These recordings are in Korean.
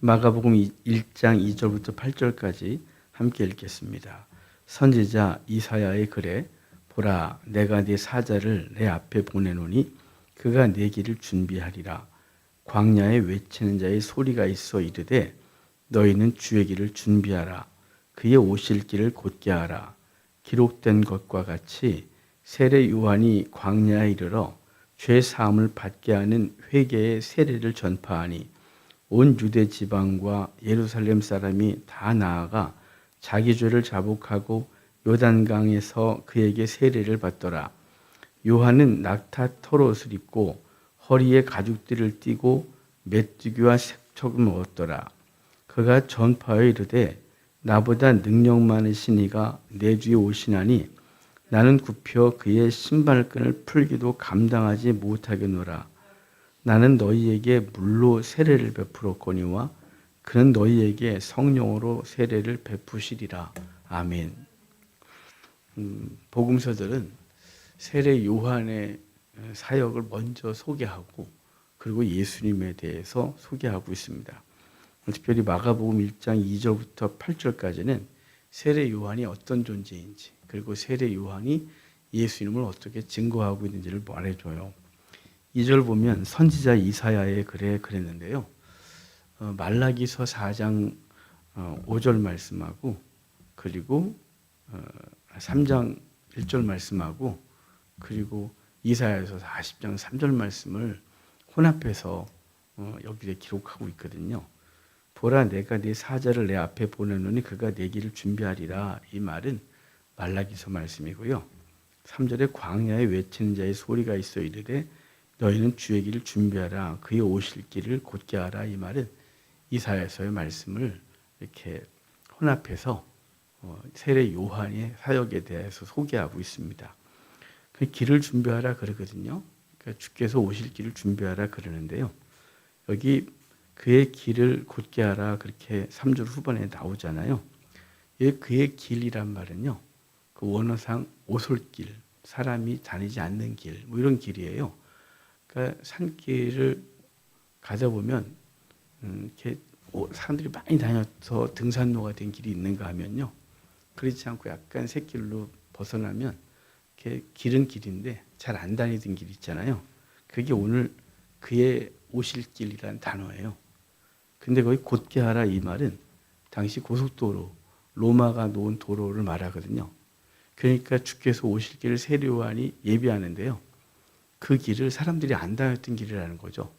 마가복음 1장 2절부터 8절까지 함께 읽겠습니다. 선지자 이사야의 글에 보라 내가 네 사자를 내 앞에 보내노니 그가 내 길을 준비하리라. 광야에 외치는 자의 소리가 있어 이르되 너희는 주의 길을 준비하라. 그의 오실 길을 곧게 하라. 기록된 것과 같이 세례 요한이 광야에 이르러 죄 사함을 받게 하는 회개의 세례를 전파하니 온 유대 지방과 예루살렘 사람이 다 나아가 자기 죄를 자복하고 요단강에서 그에게 세례를 받더라. 요한은 낙타 털옷을 입고 허리에 가죽띠를 띠고 메뚜기와 색척을 먹었더라. 그가 전파에 이르되 나보다 능력 많으신 이가 내 주에 오시나니 나는 굽혀 그의 신발끈을 풀기도 감당하지 못하겠노라. 나는 너희에게 물로 세례를 베풀었거니와 그는 너희에게 성령으로 세례를 베푸시리라. 아멘. 음, 복음서들은 세례 요한의 사역을 먼저 소개하고 그리고 예수님에 대해서 소개하고 있습니다. 특별히 마가복음 1장 2절부터 8절까지는 세례 요한이 어떤 존재인지 그리고 세례 요한이 예수님을 어떻게 증거하고 있는지를 말해줘요. 2절 보면 선지자 이사야의 글에 그랬는데요. 어, 말라기서 4장 어, 5절 말씀하고 그리고 어, 3장 1절 말씀하고 그리고 이사야에서 40장 3절 말씀을 혼합해서 어, 여기에 기록하고 있거든요. 보라 내가 네 사자를 내 앞에 보내노니 그가 내 길을 준비하리라 이 말은 말라기서 말씀이고요. 3절에 광야에 외치는 자의 소리가 있어 이르되 너희는 주의 길을 준비하라 그의 오실 길을 곧게 하라 이 말은 이사야서의 말씀을 이렇게 혼합해서 어, 세례 요한의 사역에 대해서 소개하고 있습니다. 그 길을 준비하라 그러거든요. 그러니까 주께서 오실 길을 준비하라 그러는데요. 여기 그의 길을 곧게 하라 그렇게 3절 후반에 나오잖아요. 이 그의 길이란 말은요. 그 원어상 오솔길, 사람이 다니지 않는 길, 뭐 이런 길이에요. 그러니까 산길을 가다 보면 음, 이렇게 사람들이 많이 다녀서 등산로가 된 길이 있는가 하면요. 그렇지 않고 약간 새길로 벗어나면 이렇게 길은 길인데 잘 안 다니던 길 있잖아요. 그게 오늘 그의 오실 길이란 단어예요. 근데 거기 곧게 하라 이 말은 당시 고속도로 로마가 놓은 도로를 말하거든요. 그러니까 주께서 오실 길을 세례요한이 예비하는데요. 그 길을 사람들이 안 다녔던 길이라는 거죠.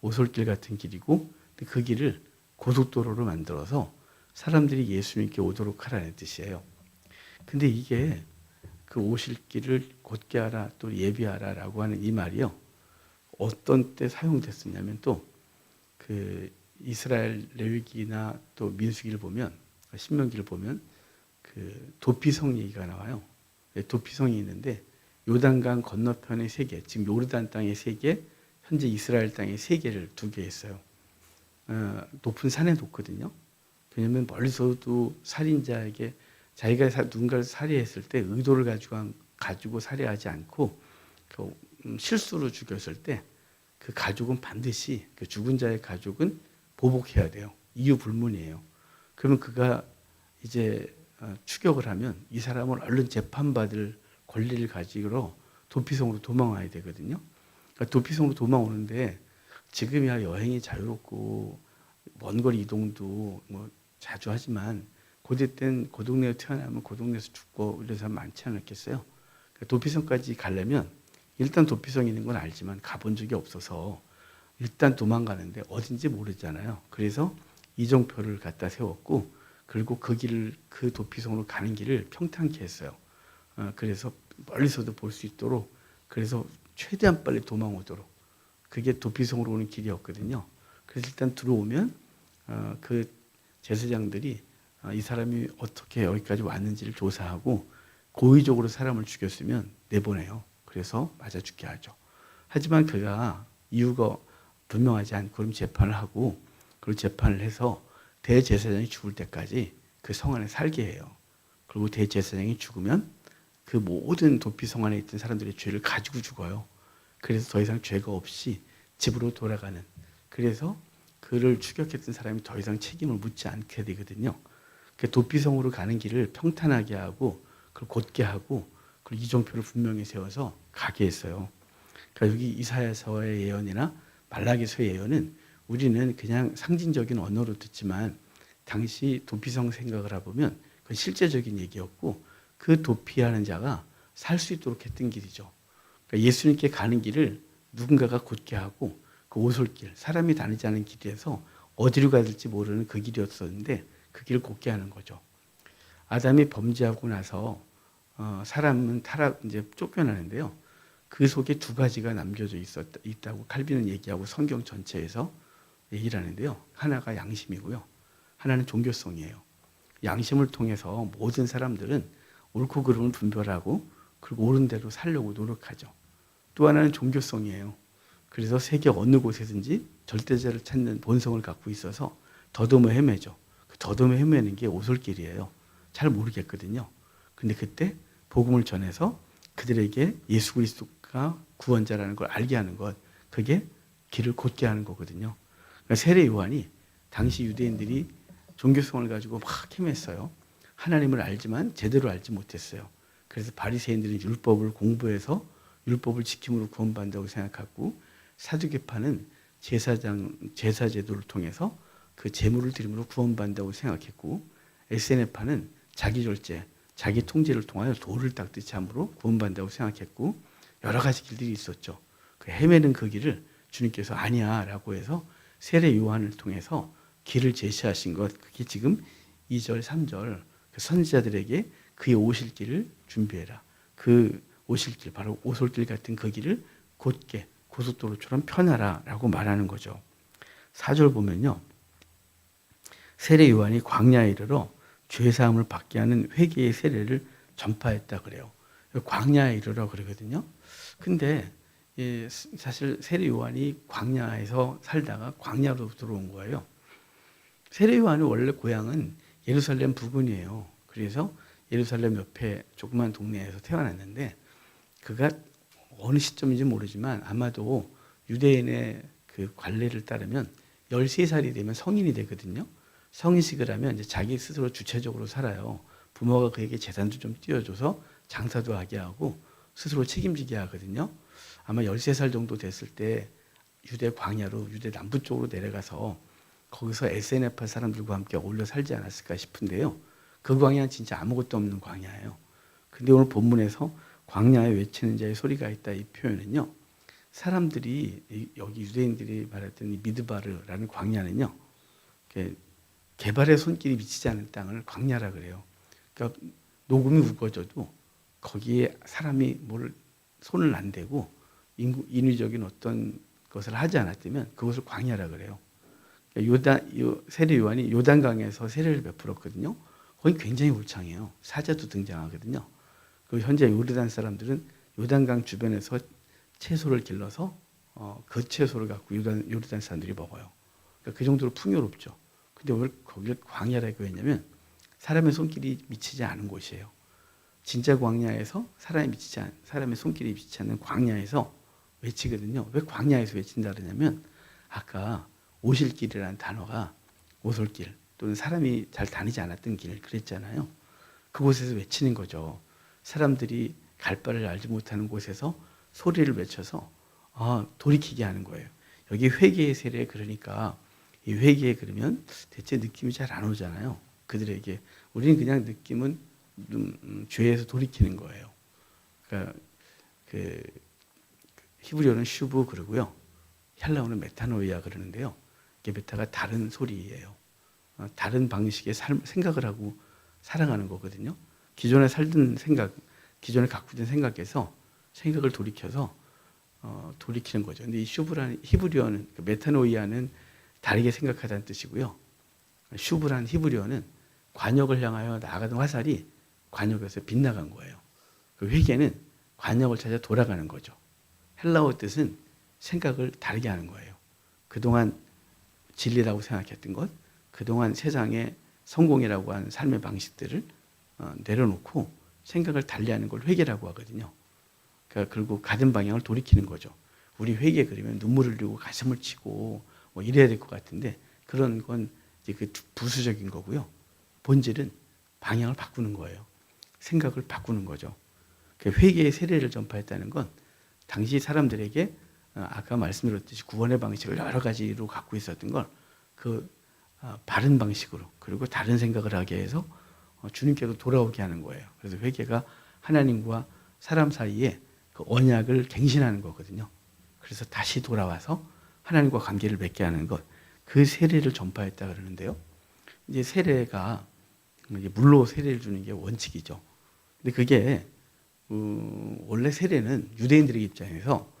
오솔길 같은 길이고 그 길을 고속도로로 만들어서 사람들이 예수님께 오도록 하라는 뜻이에요. 근데 이게 그 오실 길을 곧게 하라 또 예비하라라고 하는 이 말이요. 어떤 때 사용됐었냐면 또 그 이스라엘 레위기나 또 민수기를 보면 신명기를 보면 그 도피성 얘기가 나와요. 네, 도피성이 있는데 요단강 건너편의 세 개, 지금 요르단 땅의 세 개, 현재 이스라엘 땅의 세 개를 두개 했어요. 어, 높은 산에 놓거든요. 왜냐하면 멀리서도 살인자에게 자기가 누군가를 살해했을 때 의도를 가지고 가지고 살해하지 않고 그 음, 실수로 죽였을 때 그 가족은 반드시 그 죽은 자의 가족은 보복해야 돼요. 이유 불문이에요. 그러면 그가 이제 어, 추격을 하면 이 사람을 얼른 재판받을 권리를 가지고 도피성으로 도망와야 되거든요. 그러니까 도피성으로 도망오는데 지금이야 여행이 자유롭고 먼 거리 이동도 뭐 자주 하지만 고대 땐 고동네에 태어나면 고동네에서 죽고 이런 사람 많지 않았겠어요. 그러니까 도피성까지 가려면 일단 도피성 있는 건 알지만 가본 적이 없어서 일단 도망가는데 어딘지 모르잖아요. 그래서 이정표를 갖다 세웠고 그리고 그 길을 그 도피성으로 가는 길을 평탄케 했어요. 어, 그래서 멀리서도 볼 수 있도록 그래서 최대한 빨리 도망 오도록 그게 도피성으로 오는 길이었거든요. 그래서 일단 들어오면 어, 그 제사장들이 어, 이 사람이 어떻게 여기까지 왔는지를 조사하고 고의적으로 사람을 죽였으면 내보내요. 그래서 맞아 죽게 하죠. 하지만 그가 이유가 분명하지 않고 그럼 재판을 하고 그리고 재판을 해서 대제사장이 죽을 때까지 그 성 안에 살게 해요. 그리고 대제사장이 죽으면 그 모든 도피성 안에 있던 사람들의 죄를 가지고 죽어요. 그래서 더 이상 죄가 없이 집으로 돌아가는. 그래서 그를 추격했던 사람이 더 이상 책임을 묻지 않게 되거든요. 그 도피성으로 가는 길을 평탄하게 하고 그걸 곧게 하고 그리고 이종표를 분명히 세워서 가게 했어요. 그러니까 여기 이사야서의 예언이나 말라기서의 예언은 우리는 그냥 상징적인 언어로 듣지만 당시 도피성 생각을 해보면 그건 실제적인 얘기였고 그 도피하는 자가 살 수 있도록 했던 길이죠. 그러니까 예수님께 가는 길을 누군가가 곧게 하고 그 오솔길, 사람이 다니지 않은 길에서 어디로 가야 될지 모르는 그 길이었었는데 그 길을 곧게 하는 거죠. 아담이 범죄하고 나서 어, 사람은 타락 이제 쫓겨나는데요. 그 속에 두 가지가 남겨져 있었다, 있다고 칼빈은 얘기하고 성경 전체에서 얘기를 하는데요. 하나가 양심이고요. 하나는 종교성이에요. 양심을 통해서 모든 사람들은 옳고 그름을 분별하고 그리고 옳은 대로 살려고 노력하죠. 또 하나는 종교성이에요. 그래서 세계 어느 곳에든지 절대자를 찾는 본성을 갖고 있어서 더듬어 헤매죠. 그 더듬어 헤매는 게 오솔길이에요. 잘 모르겠거든요. 근데 그때 복음을 전해서 그들에게 예수 그리스도가 구원자라는 걸 알게 하는 것, 그게 길을 곧게 하는 거거든요. 그러니까 세례 요한이 당시 유대인들이 종교성을 가지고 막 헤맸어요. 하나님을 알지만 제대로 알지 못했어요. 그래서 바리새인들은 율법을 공부해서 율법을 지킴으로 구원받는다고 생각하고 사두개파는 제사장 제사 제도를 통해서 그 제물을 드림으로 구원받는다고 생각했고 SNF파는 자기 절제, 자기 통제를 통하여 돌을 닦듯이 함으로 구원받는다고 생각했고 여러 가지 길들이 있었죠. 그 헤매는 그 길을 주님께서 아니야라고 해서 세례 요한을 통해서 길을 제시하신 것 그게 지금 2절 3절 그 선지자들에게 그의 오실 길을 준비해라. 그 오실 길 바로 오솔길 같은 그 길을 곧게 고속도로처럼 펴나라라고 말하는 거죠. 4절 보면요. 세례 요한이 광야에 이르러 죄 사함을 받게 하는 회개의 세례를 전파했다 그래요. 광야에 이르러 그러거든요. 근데 예, 사실 세례 요한이 광야에서 살다가 광야로 들어온 거예요. 세례 요한의 원래 고향은 예루살렘 부근이에요. 그래서 예루살렘 옆에 조그만 동네에서 태어났는데 그가 어느 시점인지 모르지만 아마도 유대인의 그 관례를 따르면 13살이 되면 성인이 되거든요. 성인식을 하면 이제 자기 스스로 주체적으로 살아요. 부모가 그에게 재산도 좀 띄워줘서 장사도 하게 하고 스스로 책임지게 하거든요. 아마 13살 정도 됐을 때 유대 광야로 유대 남부 쪽으로 내려가서 거기서 SNF 사람들과 함께 어울려 살지 않았을까 싶은데요. 그 광야는 진짜 아무것도 없는 광야예요. 근데 오늘 본문에서 광야에 외치는 자의 소리가 있다 이 표현은요. 사람들이 여기 유대인들이 말했던 이 미드바르라는 광야는요. 개발의 손길이 미치지 않은 땅을 광야라 그래요. 그러니까 녹음이 우거져도 거기에 사람이 뭘 손을 안 대고 인위적인 어떤 것을 하지 않았다면 그것을 광야라 그래요. 요단 요, 세례 요한이 요단강에서 세례를 베풀었거든요. 거기 굉장히 울창해요. 사자도 등장하거든요. 그 현재 요르단 사람들은 요단강 주변에서 채소를 길러서 어, 그 채소를 갖고 요단, 요르단 사람들이 먹어요. 그러니까 그 정도로 풍요롭죠. 근데 왜 거기를 광야라고 했냐면 사람의 손길이 미치지 않은 곳이에요. 진짜 광야에서 사람이 미치지 않, 사람의 손길이 미치지 않는 광야에서 외치거든요. 왜 광야에서 외친다 그러냐면 아까 오실길이라는 단어가 오솔길 또는 사람이 잘 다니지 않았던 길 그랬잖아요. 그곳에서 외치는 거죠. 사람들이 갈 바를 알지 못하는 곳에서 소리를 외쳐서 아, 돌이키게 하는 거예요. 여기 회개의 세례 그러니까 이 회개에 그러면 대체 느낌이 잘 안 오잖아요. 그들에게 우리는 그냥 느낌은 음, 죄에서 돌이키는 거예요. 그러니까 그 히브리어는 슈브 그러고요. 헬라어는 메타노이아 그러는데요. 이게 메타가 다른 소리예요. 어, 다른 방식의 삶, 생각을 하고 살아가는 거거든요. 기존에 살던 생각, 기존에 갖고 있던 생각에서 생각을 돌이켜서 어, 돌이키는 거죠. 근데 이 슈브라는 히브리어는 그 메타노이아는 다르게 생각하다는 뜻이고요. 슈브란 히브리어는 관역을 향하여 나아가던 화살이 관역에서 빗나간 거예요. 그 회개는 관역을 찾아 돌아가는 거죠. 헬라어 뜻은 생각을 다르게 하는 거예요. 그동안 진리라고 생각했던 것, 그동안 세상의 성공이라고 하는 삶의 방식들을 어, 내려놓고 생각을 달리하는 걸 회개라고 하거든요. 그러니까 결국 가던 방향을 돌이키는 거죠. 우리 회개 그러면 눈물을 흘리고 가슴을 치고 뭐 이래야 될 것 같은데 그런 건 이제 그 부수적인 거고요. 본질은 방향을 바꾸는 거예요. 생각을 바꾸는 거죠. 그 회개의 세례를 전파했다는 건 당시 사람들에게 어, 아까 말씀드렸듯이 구원의 방식을 여러 가지로 갖고 있었던 걸그 어, 바른 방식으로 그리고 다른 생각을 하게 해서 어, 주님께로 돌아오게 하는 거예요. 그래서 회개가 하나님과 사람 사이에 그 언약을 갱신하는 거거든요. 그래서 다시 돌아와서 하나님과 관계를 맺게 하는 것, 그 세례를 전파했다 그러는데요. 이제 세례가 물로 세례를 주는 게 원칙이죠. 근데 그게 어, 원래 세례는 유대인들의 입장에서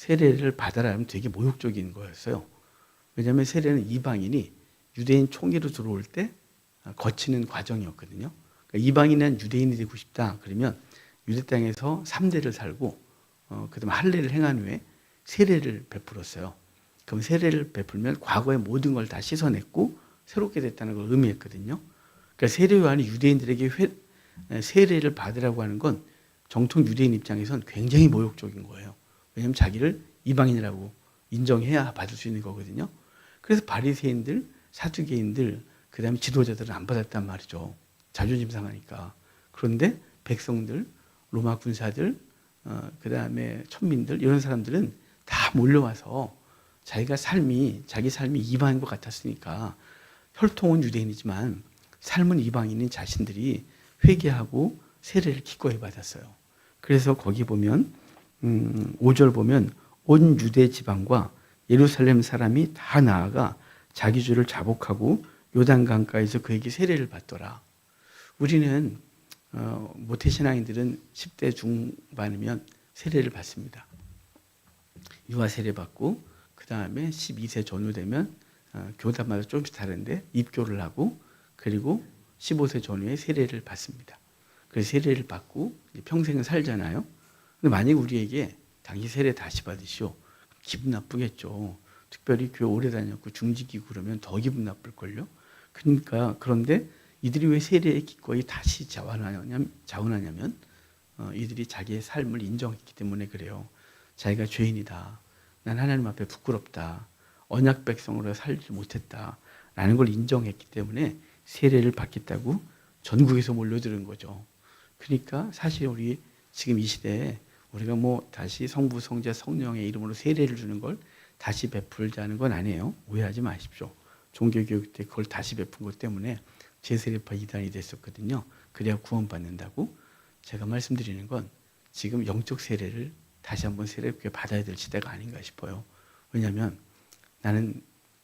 세례를 받아라면 되게 모욕적인 거였어요. 왜냐하면 세례는 이방인이 유대인 총회로 들어올 때 거치는 과정이었거든요. 그러니까 이방인은 유대인이 되고 싶다. 그러면 유대 땅에서 3대를 살고 어, 그다음 할례를 행한 후에 세례를 베풀었어요. 그럼 세례를 베풀면 과거의 모든 걸 다 씻어냈고 새롭게 됐다는 걸 의미했거든요. 그러니까 세례 요한이 유대인들에게 회, 세례를 받으라고 하는 건 정통 유대인 입장에선 굉장히 모욕적인 거예요. 왜냐하면 자기를 이방인이라고 인정해야 받을 수 있는 거거든요. 그래서 바리새인들, 사두개인들, 그다음에 지도자들은 안 받았단 말이죠. 자존심 상하니까. 그런데 백성들, 로마 군사들, 어, 그다음에 천민들 이런 사람들은 다 몰려와서 자기가 삶이 자기 삶이 이방인 것 같았으니까 혈통은 유대인이지만 삶은 이방인인 자신들이 회개하고 세례를 기꺼이 받았어요. 그래서 거기 보면 음, 5절 보면 온 유대 지방과 예루살렘 사람이 다 나아가 자기 주를 자복하고 요단 강가에서 그에게 세례를 받더라. 우리는 어, 모태 신앙인들은 10대 중반이면 세례를 받습니다. 유아 세례 받고 그 다음에 12세 전후 되면 어, 교단마다 조금씩 다른데 입교를 하고 그리고 15세 전후에 세례를 받습니다. 그 세례를 받고 평생을 살잖아요. 근데 만약 우리에게 당시 세례 다시 받으시오. 기분 나쁘겠죠. 특별히 교회 오래 다녔고 중직이고 그러면 더 기분 나쁠걸요. 그러니까 그런데 이들이 왜 세례에 기꺼이 다시 자원하냐면, 자원하냐면 어, 이들이 자기의 삶을 인정했기 때문에 그래요. 자기가 죄인이다. 난 하나님 앞에 부끄럽다. 언약 백성으로 살지 못했다. 라는 걸 인정했기 때문에 세례를 받겠다고 전국에서 몰려드는 거죠. 그러니까 사실 우리 지금 이 시대에 우리가 뭐 다시 성부, 성자, 성령의 이름으로 세례를 주는 걸 다시 베풀자는 건 아니에요. 오해하지 마십시오. 종교교육 때 그걸 다시 베푼 것 때문에 제세례파 이단이 됐었거든요. 그래야 구원받는다고 제가 말씀드리는 건 지금 영적 세례를 다시 한번 세례롭게 받아야 될 시대가 아닌가 싶어요. 왜냐하면 나는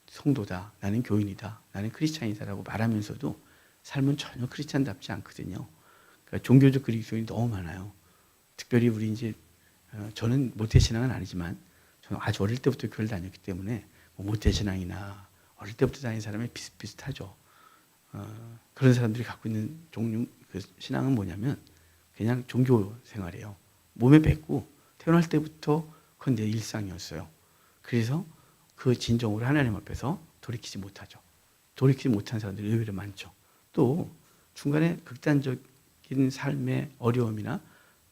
성도다, 나는 교인이다, 나는 크리스찬이다라고 말하면서도 삶은 전혀 크리스찬답지 않거든요. 그러니까 종교적 그리스도인이 너무 많아요. 특별히 우리 이제 어, 저는 모태 신앙은 아니지만 저는 아주 어릴 때부터 교회를 다녔기 때문에 뭐 모태 신앙이나 어릴 때부터 다닌 사람이 비슷비슷하죠. 어, 그런 사람들이 갖고 있는 종류 그 신앙은 뭐냐면 그냥 종교 생활이에요. 몸에 뱉고 태어날 때부터 그건 내 일상이었어요. 그래서 그 진정으로 하나님 앞에서 돌이키지 못하죠. 돌이키지 못한 사람들이 의외로 많죠. 또 중간에 극단적인 삶의 어려움이나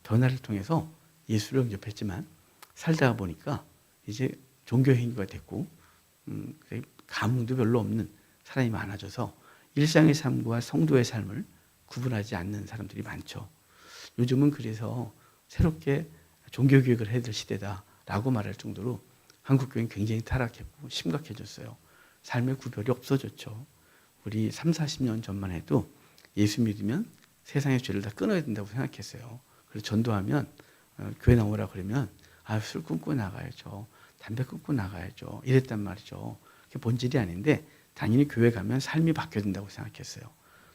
변화를 통해서 예수를 영접했지만 살다가 보니까 이제 종교 행위가 됐고 음, 감흥도 별로 없는 사람이 많아져서 일상의 삶과 성도의 삶을 구분하지 않는 사람들이 많죠. 요즘은 그래서 새롭게 종교 교육을 해야 될 시대다라고 말할 정도로 한국 교회는 굉장히 타락했고 심각해졌어요. 삶의 구별이 없어졌죠. 우리 3, 40년 전만 해도 예수 믿으면 세상의 죄를 다 끊어야 된다고 생각했어요. 그래서 전도하면 어, 교회 나오라 그러면 아, 술 끊고 나가야죠. 담배 끊고 나가야죠. 이랬단 말이죠. 그게 본질이 아닌데 당연히 교회 가면 삶이 바뀌어야 된다고 생각했어요.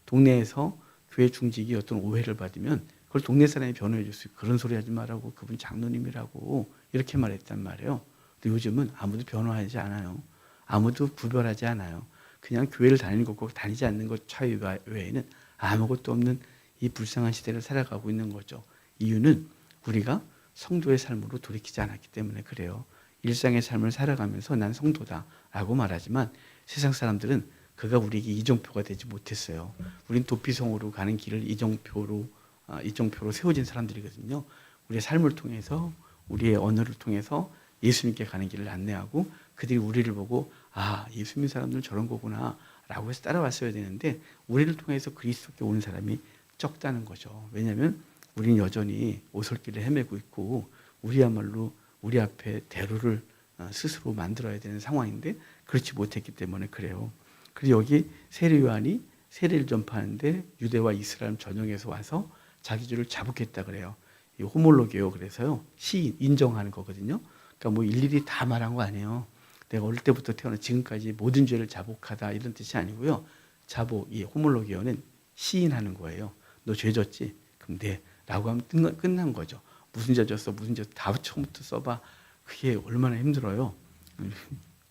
동네에서 교회 중직이 어떤 오해를 받으면 그걸 동네 사람이 변호해 줄 수 있고 그런 소리 하지 말라고 그분 장로님이라고 이렇게 말했단 말이에요. 근데 요즘은 아무도 변호하지 않아요. 아무도 구별하지 않아요. 그냥 교회를 다니는 것과 다니지 않는 것 차이 외에는 아무것도 없는 이 불쌍한 시대를 살아가고 있는 거죠. 이유는 우리가 성도의 삶으로 돌이키지 않았기 때문에 그래요. 일상의 삶을 살아가면서 난 성도다라고 말하지만 세상 사람들은 그가 우리에게 이정표가 되지 못했어요. 우린 도피성으로 가는 길을 이정표로 아, 이정표로 세워진 사람들이거든요. 우리의 삶을 통해서 우리의 언어를 통해서 예수님께 가는 길을 안내하고 그들이 우리를 보고 아 예수 믿는 사람들은 저런 거구나라고 해서 따라왔어야 되는데 우리를 통해서 그리스도께 오는 사람이 적다는 거죠. 왜냐하면 우리는 여전히 오솔길을 헤매고 있고 우리야말로 우리 앞에 대로를 어, 스스로 만들어야 되는 상황인데 그렇지 못했기 때문에 그래요. 그리고 여기 세례 요한이 세례를 전파하는데 유대와 이스라엘 전역에서 와서 자기 주를 자복했다 그래요. 이 호몰로게요. 그래서요 시인 인정하는 거거든요. 그러니까 뭐 일일이 다 말한 거 아니에요. 내가 어릴 때부터 태어나 지금까지 모든 죄를 자복하다 이런 뜻이 아니고요. 자복 이 호몰로게요는 시인하는 거예요. 너 죄졌지? 그럼 네 라고 하면 끝난 거죠. 무슨 죄 졌어? 무슨 죄? 다 처음부터 써봐. 그게 얼마나 힘들어요.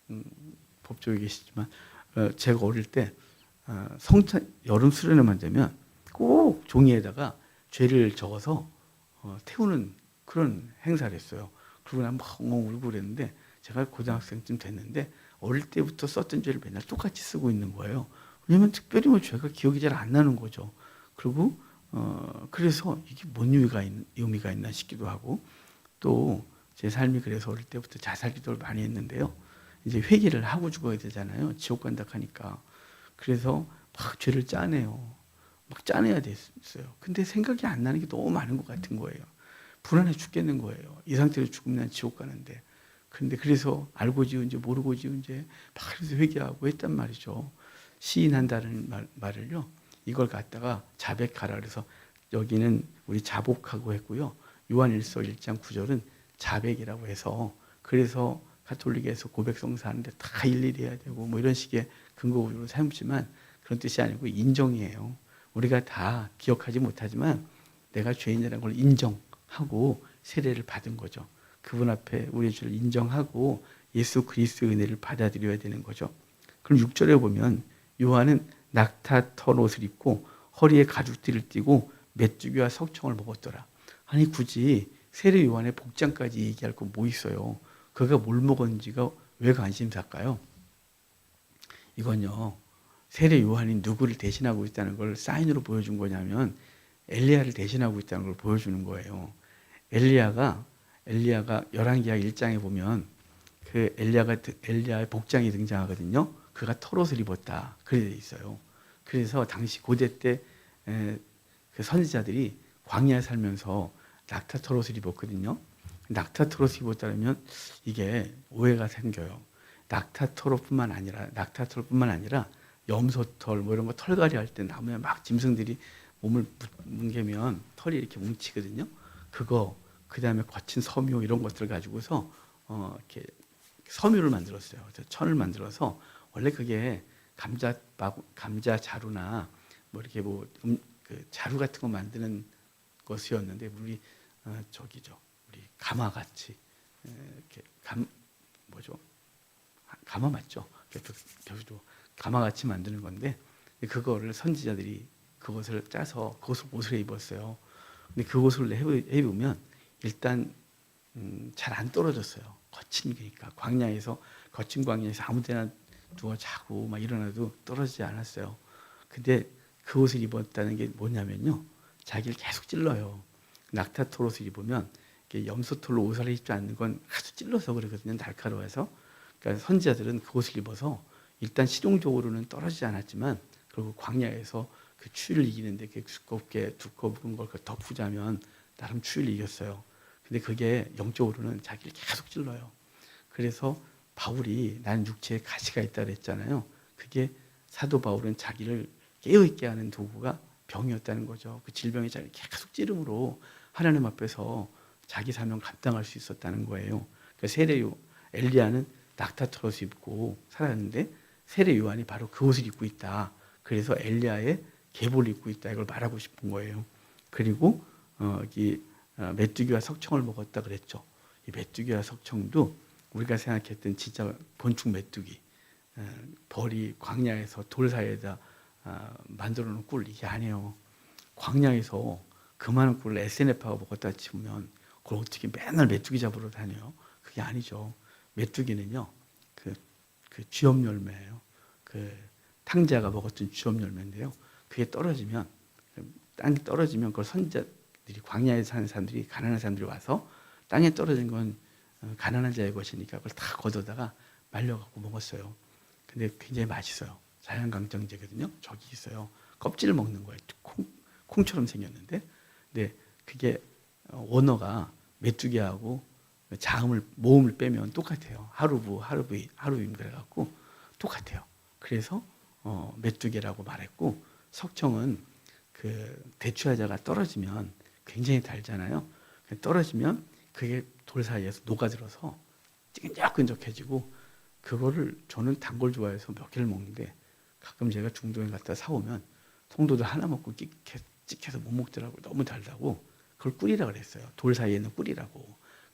음, 법조에 계시지만 어, 제가 어릴 때 어, 성찬 여름 수련회만 되면 꼭 종이에다가 죄를 적어서 어, 태우는 그런 행사를 했어요. 그러고 나면 막 엉엉 울고 그랬는데 제가 고등학생쯤 됐는데 어릴 때부터 썼던 죄를 맨날 똑같이 쓰고 있는 거예요. 왜냐면 특별히 뭐 죄가 기억이 잘 안 나는 거죠. 그리고 어 그래서 이게 뭔 의미가, 있, 의미가 있나 싶기도 하고 또 제 삶이 그래서 어릴 때부터 자살 기도를 많이 했는데요. 이제 회개를 하고 죽어야 되잖아요. 지옥 간다 하니까. 그래서 막 죄를 짜내요. 막 짜내야 됐어요. 근데 생각이 안 나는 게 너무 많은 것 같은 거예요. 불안해 죽겠는 거예요. 이 상태로 죽으면 난 지옥 가는데. 근데 그래서 알고 지은 죄, 모르고 지은 죄, 막 그래서 회개하고 했단 말이죠. 시인한다는 말, 말을요. 이걸 갖다가 자백하라 그래서 여기는 우리 자복하고 했고요. 요한일서 1장 9절은 자백이라고 해서 그래서 가톨릭에서 고백성사 하는데 다 일일이 해야 되고 뭐 이런 식의 근거로 삼지만 그런 뜻이 아니고 인정이에요. 우리가 다 기억하지 못하지만 내가 죄인이라는 걸 인정하고 세례를 받은 거죠. 그분 앞에 우리의 죄를 인정하고 예수 그리스도의 은혜를 받아들여야 되는 거죠. 그럼 6절에 보면 요한은 낙타 털 옷을 입고 허리에 가죽띠를 띠고 메뚜기와 석청을 먹었더라. 아니 굳이 세례 요한의 복장까지 얘기할 거 뭐 있어요? 그가 뭘 먹었는지가 왜 관심사일까요? 이건요. 세례 요한이 누구를 대신하고 있다는 걸 사인으로 보여준 거냐면 엘리야를 대신하고 있다는 걸 보여주는 거예요. 엘리야가 엘리야가 열왕기하 1장에 보면 그 엘리야가 엘리야의 복장이 등장하거든요. 그가 털옷을 입었다. 그래 돼 있어요. 그래서 당시 고대 때 그 선지자들이 광야에 살면서 낙타 털옷을 입었거든요. 낙타 털옷을 입었다면 이게 오해가 생겨요. 낙타 털옷뿐만 아니라 낙타 털뿐만 아니라 염소털 뭐 이런 거 털갈이 할 때 나무에 막 짐승들이 몸을 뭉개면 털이 이렇게 뭉치거든요. 그거 그 다음에 거친 섬유 이런 것들 가지고서 어 이렇게 섬유를 만들었어요. 천을 만들어서 원래 그게 감자 감자 자루나 뭐 이렇게 뭐 음, 그 자루 같은 거 만드는 것이었는데 우리 어, 저기죠. 우리 가마 같이 에, 이렇게 감 뭐죠? 가마 맞죠? 저기도 가마 같이 만드는 건데 그거를 선지자들이 그것을 짜서 그것을 옷을 입었어요. 근데 그 옷을 해보면 일단 음, 잘 안 떨어졌어요. 거친 게니까 광야에서 거친 광야에서 아무데나 누워 자고 막 일어나도 떨어지지 않았어요. 근데 그 옷을 입었다는 게 뭐냐면요. 자기를 계속 찔러요. 낙타털 옷을 입으면 염소털로 옷을 입지 않는 건 아주 찔러서 그러거든요. 날카로워서. 그러니까 선지자들은 그 옷을 입어서 일단 실용적으로는 떨어지지 않았지만 그리고 광야에서 그 추위를 이기는데 그 두껍게 두꺼운 걸 덮으자면 나름 추위를 이겼어요. 근데 그게 영적으로는 자기를 계속 찔러요. 그래서 바울이 나는 육체에 가시가 있다 그랬잖아요. 그게 사도 바울은 자기를 깨어 있게 하는 도구가 병이었다는 거죠. 그 질병의 자리를 계속 찌름으로 하나님 앞에서 자기 사명 감당할 수 있었다는 거예요. 그 세례 요 엘리야는 낙타 털옷 입고 살았는데 세례 요한이 바로 그 옷을 입고 있다. 그래서 엘리야의 계보를 입고 있다 이걸 말하고 싶은 거예요. 그리고 어, 이 어, 메뚜기와 석청을 먹었다 그랬죠. 이 메뚜기와 석청도 우리가 생각했던 진짜 본축 메뚜기 어, 벌이 광야에서 돌 사이에다 어, 만들어 놓은 꿀 이게 아니에요. 광야에서 그만한 꿀을 SNF하고 먹었다 치면 그걸 어떻게 맨날 메뚜기 잡으러 다녀요? 그게 아니죠. 메뚜기는요, 그, 그 쥐엄 열매예요. 그 탕자가 먹었던 쥐엄 열매인데요. 그게 떨어지면, 땅이 떨어지면 그걸 선자들이, 광야에 사는 사람들이, 가난한 사람들이 와서 땅에 떨어진 건 어, 가난한 자의 것이니까 그걸 다 걷어다가 말려갖고 먹었어요. 근데 굉장히 맛있어요. 자연강정제거든요. 저기 있어요. 껍질을 먹는 거예요. 콩, 콩처럼 생겼는데. 근데 그게 어, 원어가 메뚜기하고 자음을 모음을 빼면 똑같아요. 하루부 하루부 하루임 그래갖고 똑같아요. 그래서 어, 메뚜기라고 말했고 석청은 그 대추야자가 떨어지면 굉장히 달잖아요. 떨어지면 그게 돌 사이에서 녹아들어서 끈적끈적해지고 그거를 저는 단 걸 좋아해서 몇 개를 먹는데 가끔 제가 중동에 갔다 사오면 통도도 하나 먹고 찍해, 찍해서 못 먹더라고요. 너무 달다고 그걸 꿀이라 그랬어요. 돌 사이에 있는 꿀이라고.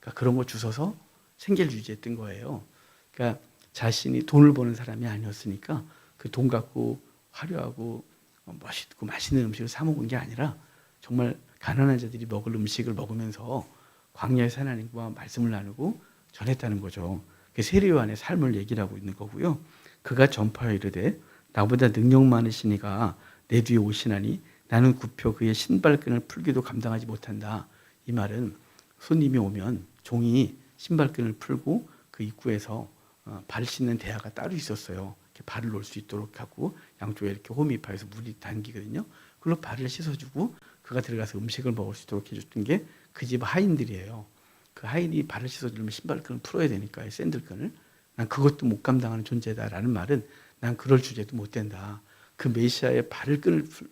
그러니까 그런 거 주워서 생계를 유지했던 거예요. 그러니까 자신이 돈을 버는 사람이 아니었으니까 그 돈 갖고 화려하고 어, 멋있고 맛있는 음식을 사 먹은 게 아니라 정말 가난한 자들이 먹을 음식을 먹으면서 광야의 하나님과 말씀을 나누고 전했다는 거죠. 그 세례 요한의 삶을 얘기를 하고 있는 거고요. 그가 전파하여 이르되 나보다 능력 많으시니가 내 뒤에 오시나니 나는 굽혀 그의 신발끈을 풀기도 감당하지 못한다. 이 말은 손님이 오면 종이 신발끈을 풀고 그 입구에서 어, 발을 씻는 대야가 따로 있었어요. 이렇게 발을 놓을 수 있도록 하고 양쪽에 이렇게 홈이파에서 물이 담기거든요. 그걸로 발을 씻어주고 그가 들어가서 음식을 먹을 수 있도록 해줬던 게 그 집 하인들이에요. 그 하인이 발을 씻어주려면 신발끈을 풀어야 되니까 샌들끈을 난 그것도 못 감당하는 존재다라는 말은 난 그럴 주제도 못 된다. 그 메시아의 발을 끈을 풀-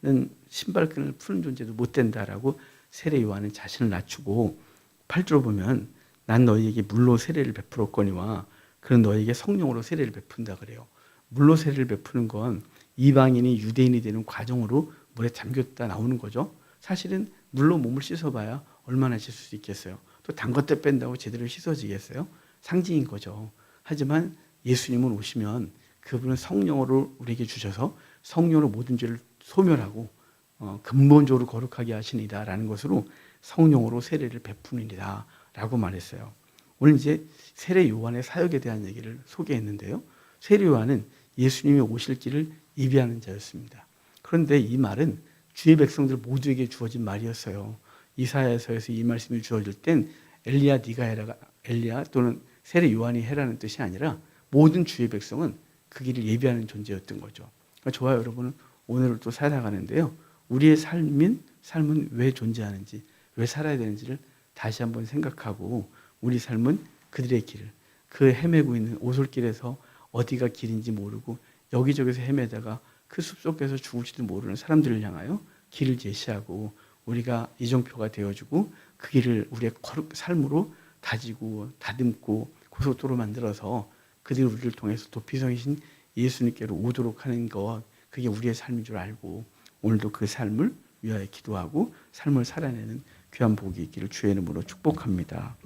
풀는 신발끈을 푸는 존재도 못 된다라고 세례 요한은 자신을 낮추고 8절 보면 난 너희에게 물로 세례를 베풀었거니와 그는 너희에게 성령으로 세례를 베푼다 그래요. 물로 세례를 베푸는 건 이방인이 유대인이 되는 과정으로 물에 잠겼다 나오는 거죠. 사실은 물로 몸을 씻어봐야 얼마나 씻을 수 있겠어요. 또 단 것들 뺀다고 제대로 씻어지겠어요? 상징인 거죠. 하지만 예수님은 오시면 그분은 성령으로 우리에게 주셔서 성령으로 모든 죄를 소멸하고 어, 근본적으로 거룩하게 하시니다라는 것으로 성령으로 세례를 베푸니다라고 말했어요. 오늘 이제 세례 요한의 사역에 대한 얘기를 소개했는데요. 세례 요한은 예수님이 오실 길을 예비하는 자였습니다. 그런데 이 말은 주의 백성들 모두에게 주어진 말이었어요. 이사야서에서 이 말씀이 주어질 땐 엘리야 네가 해라가 엘리야 또는 세례 요한이 해라는 뜻이 아니라 모든 주의 백성은 그 길을 예비하는 존재였던 거죠. 그러니까 좋아요, 여러분. 오늘을 또 살아가는데요. 우리의 삶인 삶은 왜 존재하는지, 왜 살아야 되는지를 다시 한번 생각하고 우리 삶은 그들의 길, 그 헤매고 있는 오솔길에서 어디가 길인지 모르고 여기저기서 헤매다가 그 숲속에서 죽을지도 모르는 사람들을 향하여 길을 제시하고 우리가 이정표가 되어주고 그 길을 우리의 삶으로 다지고 다듬고 고속도로 만들어서 그들이 우리를 통해서 도피성이신 예수님께로 오도록 하는 것 그게 우리의 삶인 줄 알고 오늘도 그 삶을 위하여 기도하고 삶을 살아내는 귀한 복이 있기를 주의 이름으로 축복합니다.